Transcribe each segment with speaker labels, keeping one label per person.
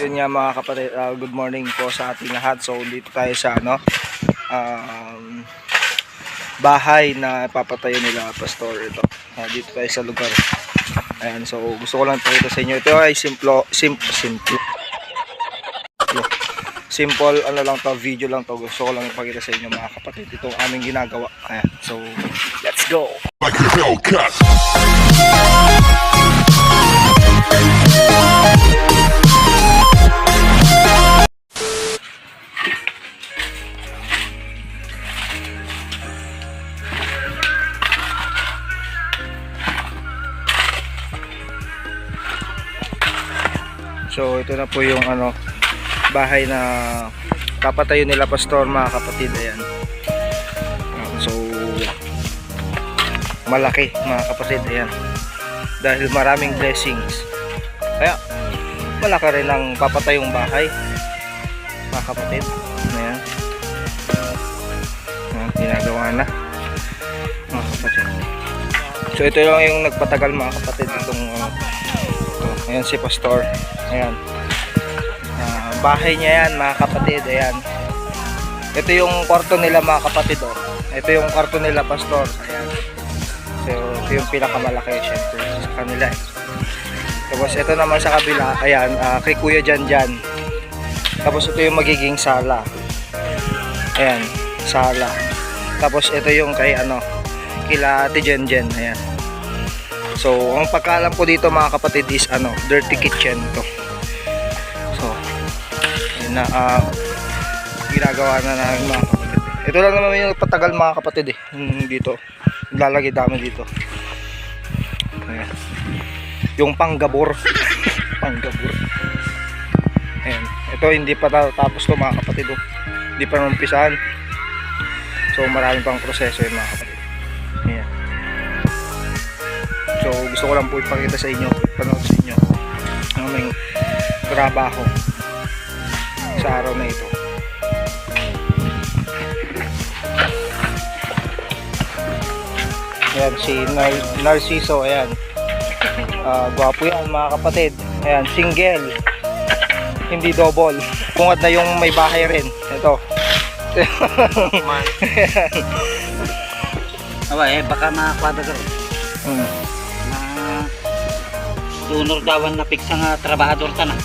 Speaker 1: yun nga mga kapatid, ah, good morning po sa ating lahat. So dito tayo sa ano, um, bahay na papatayo nila pastor ito. Ah, dito tayo sa lugar. Ayan, so gusto ko lang pakita sa inyo. Ito ay simple, simple, simple. Simple, ano lang to, video lang to. Gusto ko lang ipakita sa inyo mga kapatid. Itong aming ginagawa. Ayan, so let's go!
Speaker 2: like
Speaker 1: So ito na po yung ano bahay na papatayo nila pastor mga kapatid ayan. Um, So malaki mga kapatid ayan. Dahil maraming blessings. Kaya malaki rin ang papatayong bahay mga kapatid. Ayan. Ayan, ginagawa na mga kapatid. So ito lang yung nagpatagal mga kapatid itong ito. Ayan si pastor. Ayan. Ah, bahay niya yan mga kapatid. Ayan. Ito yung kwarto nila mga kapatid. Oh. Ito yung kwarto nila pastor. Ayan. So ito yung pinakamalaki syempre sa kanila. eh. Tapos ito naman sa kabila. Ayan. ah, kay Kuya Jan Jan. Tapos ito yung magiging sala. Ayan. Sala. Tapos ito yung kay ano. Kila Ate Jen Jen. Ayan. So, ang pagkaalam ko dito mga kapatid is ano, dirty kitchen to. So, yun na ah, ginagawa na namin mga kapatid. Ito lang naman yung patagal mga kapatid eh, dito. Lalagay dami dito. Ayan. Yung panggabor. panggabor. Ayan. Ito hindi pa tapos to mga kapatid. Oh. Hindi pa numpisahan. So, maraming pang proseso yung mga kapatid. So gusto ko lang po ipakita sa inyo, panood sa inyo ang aming trabaho sa araw na ito. Ayan, si Nar- Narciso, ayan. Ah, gwapo yan mga kapatid. Ayan, single. Hindi double. Kungad na yung may bahay rin. Ito.
Speaker 3: Aba eh, baka makakwada ka rin.
Speaker 1: Hmm.
Speaker 3: Tunor dawan na piksa nga trabahador ta na.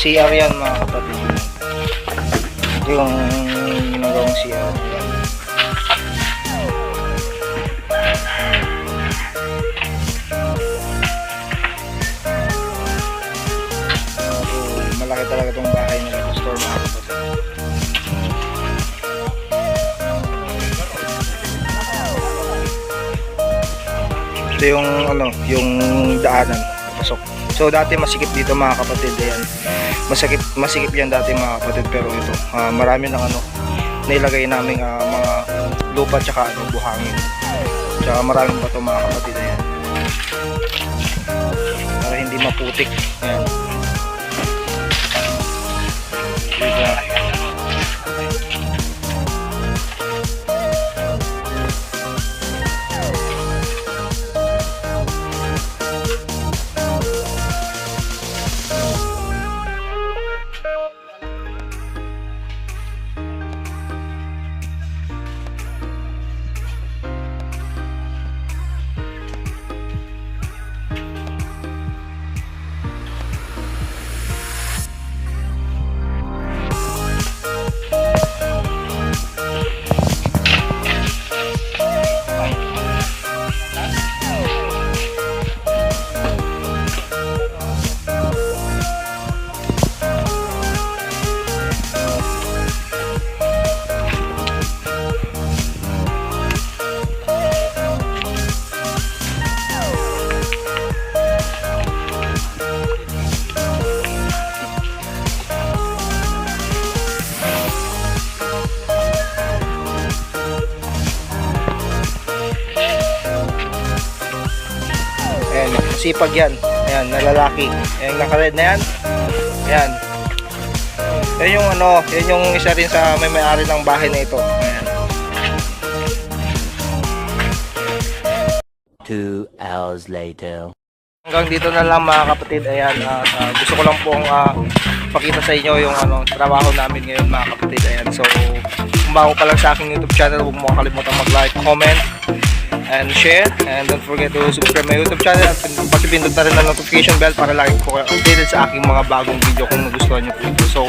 Speaker 1: CR yan mga kapatid. Yung ginagawang CR. Yan. So, malaki talaga itong bahay nila Pastor mga kapatid. Ito yung ano, yung daanan pasok. So dati masikip dito mga kapatid ayan. Masikip masikip yan dati mga kapatid pero ito ah, marami ng ano nailagay namin ah, mga lupa tsaka ano buhangin. Tsaka maraming bato mga kapatid ayan. Para hindi maputik. Ayan. Masipag yan. Ayan, na lalaki. Ayan, naka-red na yan. Ayan. Yan yung ano, yan yung isa rin sa may may-ari ng bahay na ito. Ayan.
Speaker 2: Two hours later.
Speaker 1: Hanggang dito na lang mga kapatid. Ayan, ah, ah, gusto ko lang pong ah, pakita sa inyo yung ano, trabaho namin ngayon mga kapatid. Ayan, so kung bago pa lang sa aking YouTube channel, huwag mo kalimutan mag-like, comment, and share. And don't forget to subscribe my YouTube channel at pati pindot na rin ang notification bell para lagi po kayo updated sa aking mga bagong video kung nagustuhan nyo ito. So,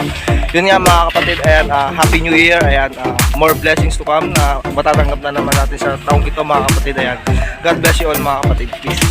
Speaker 1: yun nga mga kapatid, ayan, ah, Happy New Year, ayan, ah, more blessings to come na matatanggap na naman natin sa taong ito mga kapatid, ayan. God bless you all mga kapatid, peace.